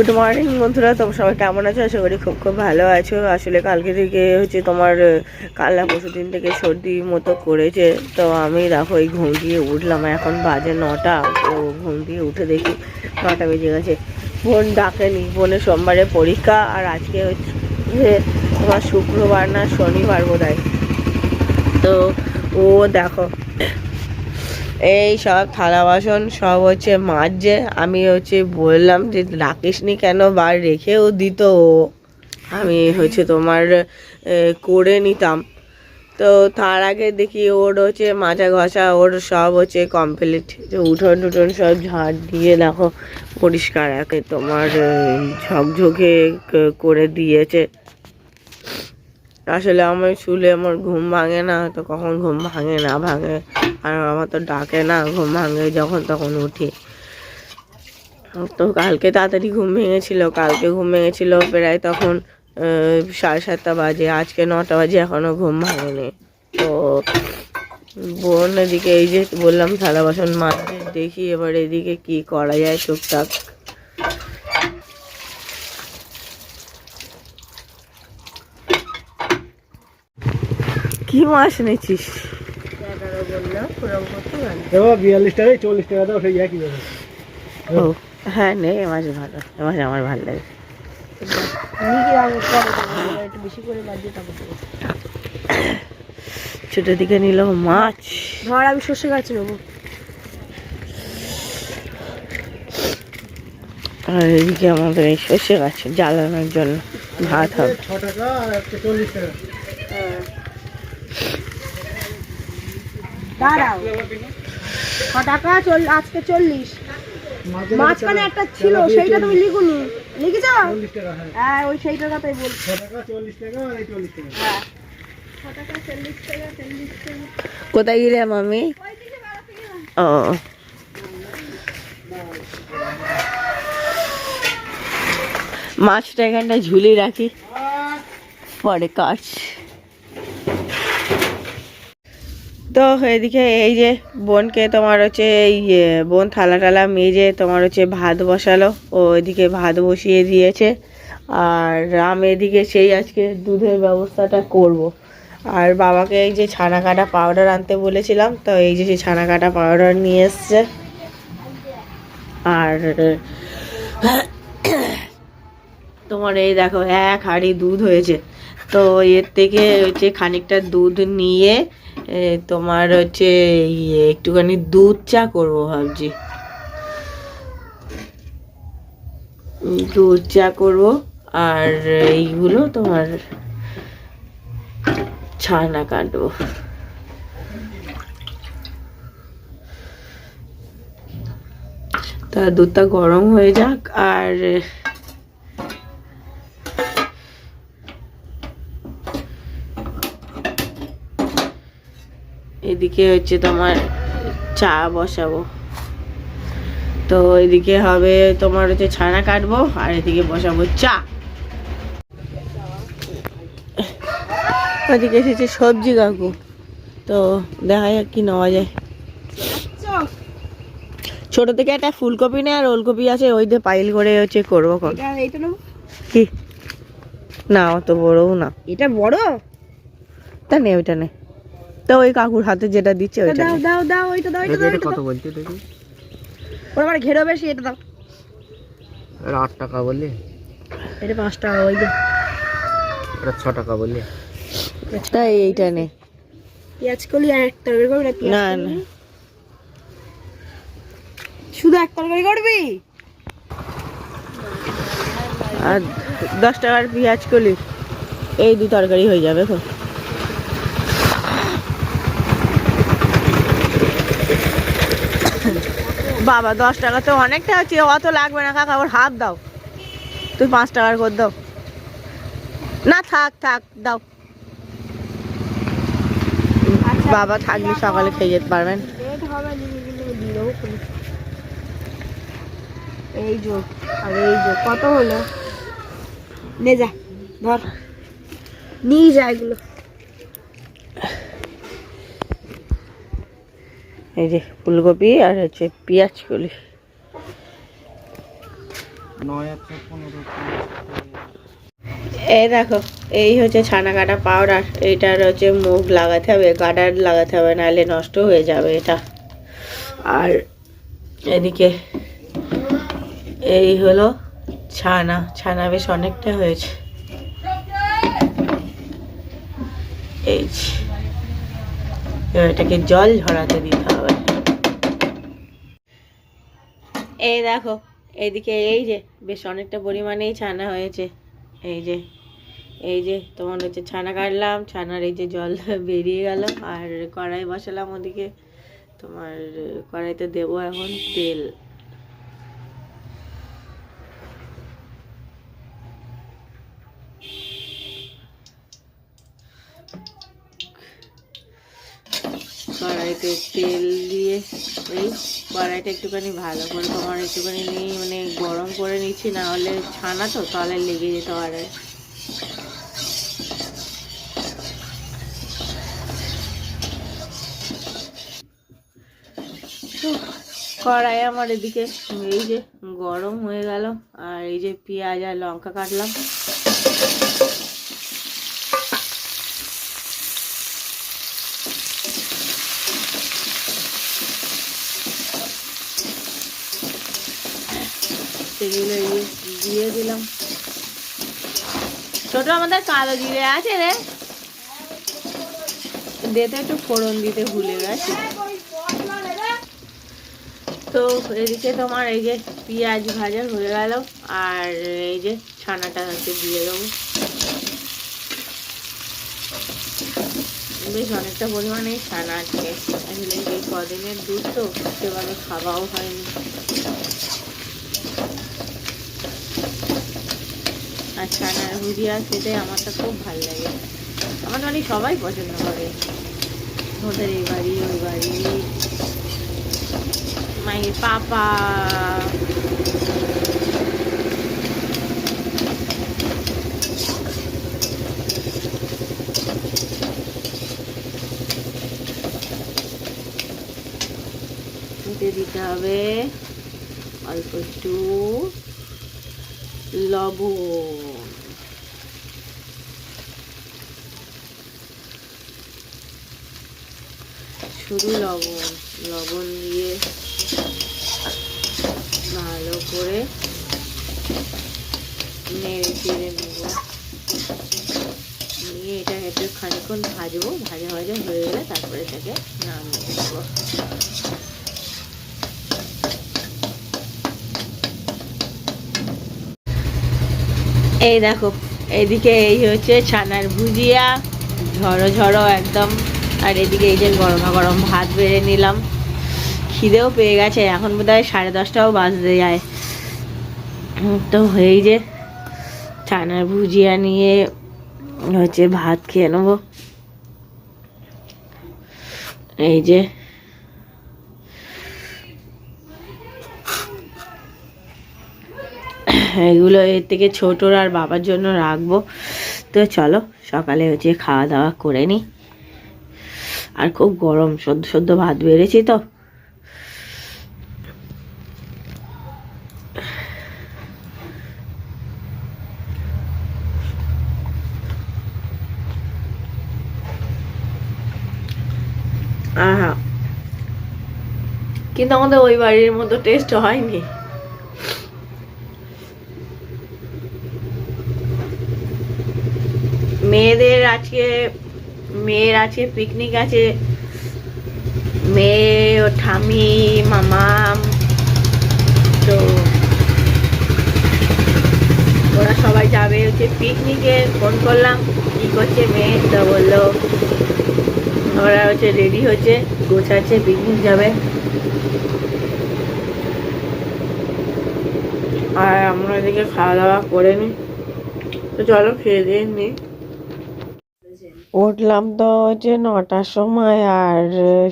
Good morning বন্ধুরা তোমরা সবাই কেমন আছো? আশা করি খুব খুব ভালো আছো। আসলে কালকে থেকে হচ্ছে তোমার আহ, কাল না পরশু দিন থেকে সর্দি মতো করেছে। তো আমি দেখো এই ঘুম দিয়ে উঠলাম। এখন বাজে নটা তো ঘুম দিয়ে উঠে দেখি নটা বেজে গেছে। বোন ডাকেনি বোনের সোমবারে পরীক্ষা আর আজকে হচ্ছে তোমার শুক্রবার না শনিবার বোধ তো ও দেখো এই সব থালা বাসন সব হচ্ছে মাজছে। আমি হচ্ছে বললাম যে রাখিস নি কেন? বার রেখেও দিত ও। আমি হচ্ছে তোমার করে নিতাম। তো তার আগে দেখি ওর হচ্ছে মাজা ঘষা, ওর সব হচ্ছে কমপ্লিট উঠোন টুঠোন সব ঝাড় দিয়ে দেখো, পরিষ্কার একে তোমার ঝকঝকে করে দিয়েছে। আসলে আমার শুলে আমার ঘুম ভাঙে না, তো কখন ঘুম ভাঙে, না ভাঙে? আর আমার তো ডাকে না, ঘুম ভাঙে যখন তখন উঠি। তো কালকে তাড়াতাড়ি ঘুম ভেঙেছিল, কালকে ঘুম ভেঙেছিল প্রায় তখন সাড়ে সাতটা বাজে, আজকে নটা বাজে এখনও ঘুম ভাঙেনি। তো বোন এদিকে এই যে বললাম, থালা বাসন মাজতে দেখি এবার এদিকে কি করা যায় টুকটাক। কি মাছ বিয়াল্লিশ টাকায় চল্লিশ টাকা দাও সেই একই ও হ্যাঁ নে এ মাছ ভালো এ মাছ আমার ভালো লাগে। ছোট দিকে নিল মাছ। ধর আমি সর্ষে গাছ নেব। আর এদিকে আমাদের এই সর্ষে গাছ জ্বালানোর জন্য ভাত হবে। ছ টাকা আর চল্লিশ টাকা। দাঁড়াও। টাকা? চল আজকে চল্লিশ। মাঝখানে একটা ছিল সেইটা তুমি লিখুনি। লিখেছ? চল্লিশ হ্যাঁ। হ্যাঁ ওই সেইটার কথাই বল টাকা চল্লিশ টাকা আর এই চল্লিশ টাকা। হ্যাঁ। কোথায় গেলে মামি? ও। মাছটা এখানটা ঝুলি রাখি। পরে কাজ তো এদিকে এই যে বোনকে তোমার হচ্ছে এই বোন থালা টালা মেজে তোমার হচ্ছে ভাত বসালো। ও এদিকে ভাত বসিয়ে দিয়েছে। আর আমি এদিকে সেই আজকে দুধের ব্যবস্থাটা করব। আর বাবাকে এই যে ছানা কাটা পাউডার আনতে বলেছিলাম, তো এই যে সেই ছানা কাটা পাউডার নিয়ে এসছে। আর তোমার এই দেখো, এক হাঁড়ি দুধ হয়েছে। তো এর থেকে হচ্ছে খানিকটা দুধ নিয়ে তোমার হচ্ছে ইয়ে একটুখানি দুধ চা করব ভাবছি। দুধ চা করব, আর এইগুলো তোমার ছানা কাটবো। তা দুধটা গরম হয়ে যাক, আর এদিকে হচ্ছে তোমার চা বসাবো। তো এদিকে হবে তোমার হচ্ছে ছানা কাটবো আর এদিকে বসাবো চা। ওদিকে এসেছে সবজি কাকু। তো দেখা যাক কি নেওয়া যায়। ছোট থেকে একটা ফুলকপি নেই আর ওলকপি আছে ওই দিয়ে পাইল করে হচ্ছে করব কি? না অত বড়ও না। এটা বড়? তা নে ওইটা নে। তো ওই কাকুর হাতে যেটা দিচ্ছে ওইটা দাও দাও দাও ওইটা দাও ওইটা দাও দাও। বলছি দেখি। ওর আমার ঘেরো বেশি এটা দাও। আট টাকা বললি? এটা পাঁচ টাকা ওই যে। এটা ছ টাকা বললি? তাই এইটা নে। পেঁয়াজ কলি আর এক তরকারি করবি না? না শুধু এক তরকারি করবি? আর দশ টাকার পেঁয়াজ কলি এই দু তরকারি হয়ে যাবে তো বাবা দশ টাকা তো অনেকটা আছে অত লাগবে না কাকা ওর হাত দাও। তুই পাঁচ টাকার করে দাও। না থাক থাক দাও। বাবা থাকলে সকালে খেয়ে যেতে পারবেন। এই যো আর এই যো কত হলো? নে যা ধর। নিয়ে যা এগুলো। এই যে ফুলকপি আর হচ্ছে পেঁয়াজ কলি। এই দেখো, এই হচ্ছে ছানা কাটা পাউডার। এইটার হচ্ছে মুখ লাগাতে হবে গার্ডার লাগাতে হবে, নাহলে নষ্ট হয়ে যাবে এটা। আর এদিকে এই হলো ছানা। ছানা বেশ অনেকটা হয়েছে। এই। এবার এটাকে জল ঝরাতে দিতে হবে। এই দেখো, এইদিকে এই যে বেশ অনেকটা পরিমাণেই ছানা হয়েছে। এই যে এই যে তোমার হচ্ছে ছানা কাটলাম, ছানার এই যে জল বেরিয়ে গেল। আর কড়াই বসালাম ওদিকে। তোমার কড়াইতে দেবো এখন তেল। কড়াইতে তেল দিয়ে এই কড়াইটা একটুখানি ভালো করে তোমার একটুখানি নিয়ে মানে গরম করে নিচ্ছি না হলে ছানা তো তাহলে লেগে যেতে উফ, কড়াই আমার এদিকে এই যে গরম হয়ে গেল আর এই যে পেঁয়াজ আর লঙ্কা কাটলাম। সেগুলো দিয়ে দিলাম। ছোট আমাদের কালো জিরে আছে রে। দেতে একটু ফোড়ন দিতে ভুলে গেছি। তো এদিকে তোমার এই যে পেঁয়াজ ভাজা হয়ে গেল, আর এই যে ছানাটা হচ্ছে দিয়ে দেবো। বেশ অনেকটা পরিমাণে ছানা আছে। কদিনের দুধ তো, সেভাবে খাওয়াও হয়নি। আর ছানার ভুজিয়া খেতে আমার তো খুব ভালো লাগে। আমার বাড়ি সবাই পছন্দ করে। ওদের এই বাড়ি, ওই বাড়ি। মায়ের পাপা। দিতে হবে অল্প একটু লবণ। শুধু লবণ লবণ দিয়ে ভালো করে নেড়ে চেড়ে নেব। নিয়ে এটা একটু খানিক্ষণ ভাজবো, ভাজা ভাজা হয়ে গেলে তারপরে এটাকে নামিয়ে দেবো এই দেখো এইদিকে এই হচ্ছে ছানার ভুজিয়া ঝড়ো ঝড়ো একদম। আর এদিকে এই যে গরমা গরম ভাত বেড়ে নিলাম। খিদেও পেয়ে গেছে, এখন বোধ হয় সাড়ে দশটাও বাজতে যায়। তো এই যে ছানার ভুজিয়া নিয়ে হচ্ছে ভাত খেয়ে নেব। এই যে এগুলো এর থেকে ছোটোর আর বাবার জন্য রাখব। তো চলো সকালে হচ্ছে খাওয়া দাওয়া করে নিই। আর খুব গরম, সদ্য সদ্য ভাত বেড়েছি তো। কিন্তু আমাদের ওই বাড়ির মতো টেস্ট হয়নি। মেয়েদের আজকে মেয়ের আছে পিকনিক আছে। মেয়ে ও ঠামি মামা, তো ওরা সবাই যাবে হচ্ছে পিকনিকে ফোন করলাম, কি করছে মেয়ে? তো বলল, ওরা হচ্ছে রেডি হচ্ছে, গোছাচ্ছে পিকনিক যাবে। আর আমরা এদিকে খাওয়া দাওয়া করে নিই তো চলো খেয়ে দিয়ে নিই উঠলাম তো হচ্ছে নটার সময় আর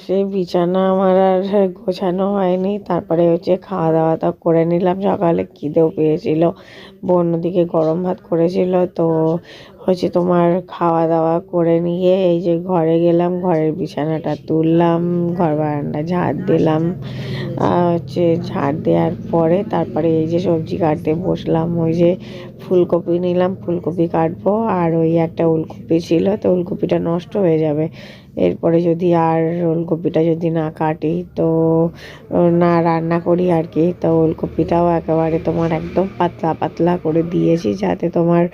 সেই বিছানা আমার আর গোছানো হয়নি। তারপরে হচ্ছে খাওয়া দাওয়াটা করে নিলাম। সকালে খিদেও পেয়েছিল। বোন ওদিকে গরম ভাত করেছিল, তো হচ্ছে তোমার খাওয়া দাওয়া করে নিয়ে এই যে ঘরে গেলাম, ঘরের বিছানাটা তুললাম, ঘর বারান্দা ঝাড় দিলাম হচ্ছে ঝাড় দেওয়ার পরে তারপরে এই যে সবজি কাটতে বসলাম, ওই যে ফুলকপি নিলাম, ফুলকপি কাটবো, আর ওই একটা ওলকপি ছিল, তো ওলকপিটা নষ্ট হয়ে যাবে এরপরে যদি আর ওলকপিটা যদি না কাটি, তো না রান্না করি আর কি। তো ওলকপিটাও একেবারে তোমার একদম পাতলা পাতলা করে দিয়েছি যাতে তোমার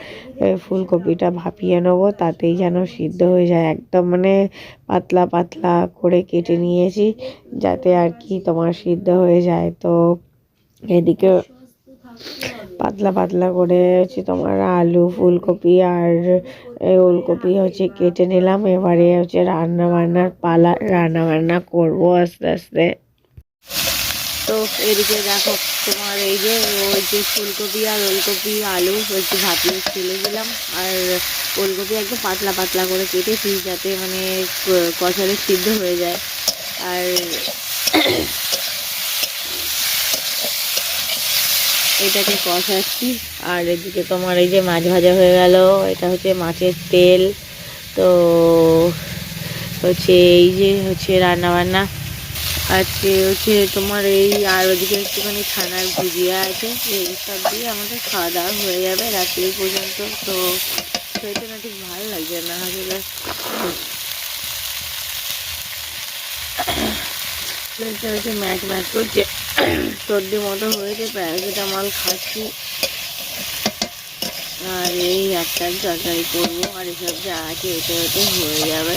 ফুলকপিটা ভাপিয়ে নেব, তাতেই যেন সিদ্ধ হয়ে যায়। একদম মানে পাতলা পাতলা করে কেটে নিয়েছি যাতে আর কি তোমার সিদ্ধ হয়ে যায়। তো এদিকে পাতলা পাতলা করে হচ্ছে তোমার আলু, ফুলকপি আর ওলকপি হচ্ছে কেটে নিলাম। এবারে হচ্ছে রান্না বান্নার পালা রান্না বান্না করব আস্তে আস্তে। তো এদিকে দেখো তোমার এই যে, ওই যে ফুলকপি আর ওলকপি, আলু, হচ্ছে ভাপিয়ে ফেলে দিলাম। আর ওলকপি একদম পাতলা পাতলা করে কেটেছি যাতে মানে কষালে সিদ্ধ হয়ে যায়। আর এটাকে কষাচ্ছি। আর এদিকে তোমার এই যে মাছ ভাজা হয়ে গেল, এটা হচ্ছে মাছের তেল। তো হচ্ছে এই যে হচ্ছে রান্নাবান্না। আজকে হচ্ছে তোমার এই আর ওদিকে একটুখানি ছানার ভুজিয়া আছে, এই সব দিয়ে আমাদের খাওয়া দাওয়া হয়ে যাবে রাত্রি পর্যন্ত। তো শরীরটা না ঠিক ভালো লাগছে না, আসলে শরীরটা হচ্ছে ম্যাচ ম্যাচ করছে। সর্দি মতো হয়েছে, প্যারাসিটামল খাচ্ছি। আর এই একটা তরকারি করব, আর এসব যা আছে এতে হতে হয়ে যাবে।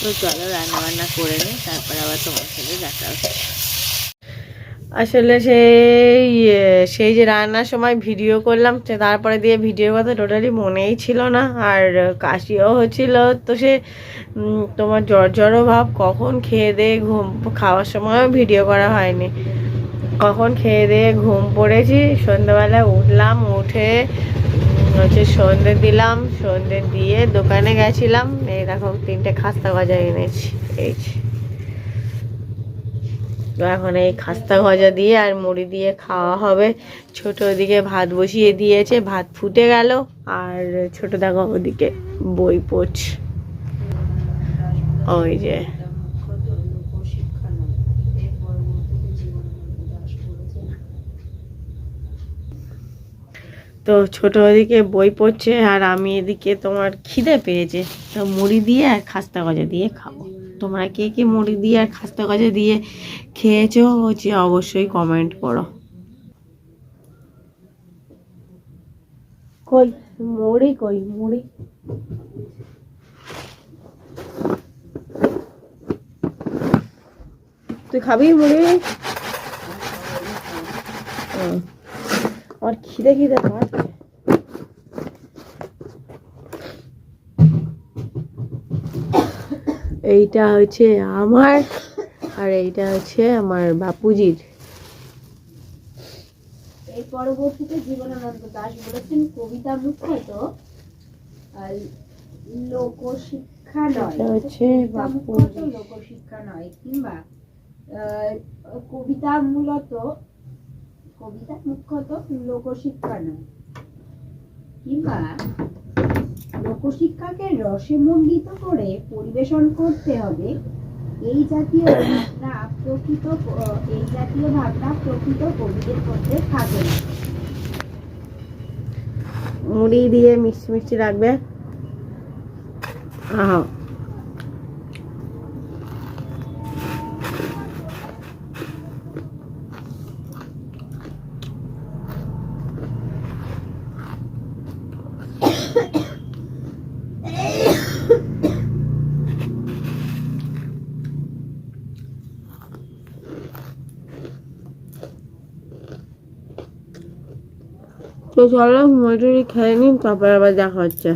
তো চলো রান্না বান্না করে নিই, তারপর আবার তোমার সাথে দেখা হচ্ছে। আসলে সেই সেই যে রান্নার সময় ভিডিও করলাম তারপরে দিয়ে ভিডিওর কথা টোটালি মনেই ছিল না আর কাশিও হচ্ছিল, তো সে তোমার জ্বর জ্বরও ভাব, কখন খেয়ে দিয়ে ঘুম, খাওয়ার সময়ও ভিডিও করা হয়নি কখন খেয়ে দিয়ে ঘুম পড়েছি, সন্ধ্যাবেলা উঠলাম, উঠে হচ্ছে সন্ধে দিলাম, সন্ধে দিয়ে দোকানে গেছিলাম, এই দেখো তিনটে খাস্তা গজা এনেছি, এই। তো এখন এই খাস্তা গজা দিয়ে আর মুড়ি দিয়ে খাওয়া হবে। ছোট ওদিকে ভাত বসিয়ে দিয়েছে, ভাত ফুটে গেল, আর ছোট দেখো ওদিকে বই পড়ছে। ওই যে। তো ছোট ওদিকে বই পড়ছে, আর আমি এদিকে তোমার খিদে পেয়েছে, তো মুড়ি দিয়ে আর খাস্তা গজা দিয়ে খাব। তোমরা কে কে মুড়ি দিয়ে আর খাস্তা গজা দিয়ে খেয়েছো হচ্ছে অবশ্যই কমেন্ট করো। কই? মুড়ি কই? মুড়ি? তুই খাবি মুড়ি? আমার খিদে খিদে পাচ্ছে। এইটা হচ্ছে আমার আর এইটা হচ্ছে আমার বাপুজির। এর পরবর্তীতে জীবনানন্দ দাস বলেছেন কবিতা মুখ্যত লোকশিক্ষা নয় হচ্ছে মুখ্যত লোকশিক্ষা নয় কিংবা আহ, কবিতা মূলত কবিতা মুখ্যত লোকশিক্ষা নয় কিংবা লোকশিক্ষাকে রসে মণ্ডিত করে পরিবেশন করতে হবে। এই জাতীয় ভাবনা প্রকৃত, এই জাতীয় ভাবনা প্রকৃত কবিদের মধ্যে থাকে মুড়ি দিয়ে মিষ্টি মিষ্টি রাখবে। আহা তো চলো মজুরি খেয়ে নিন তারপরে আবার দেখা হচ্ছে।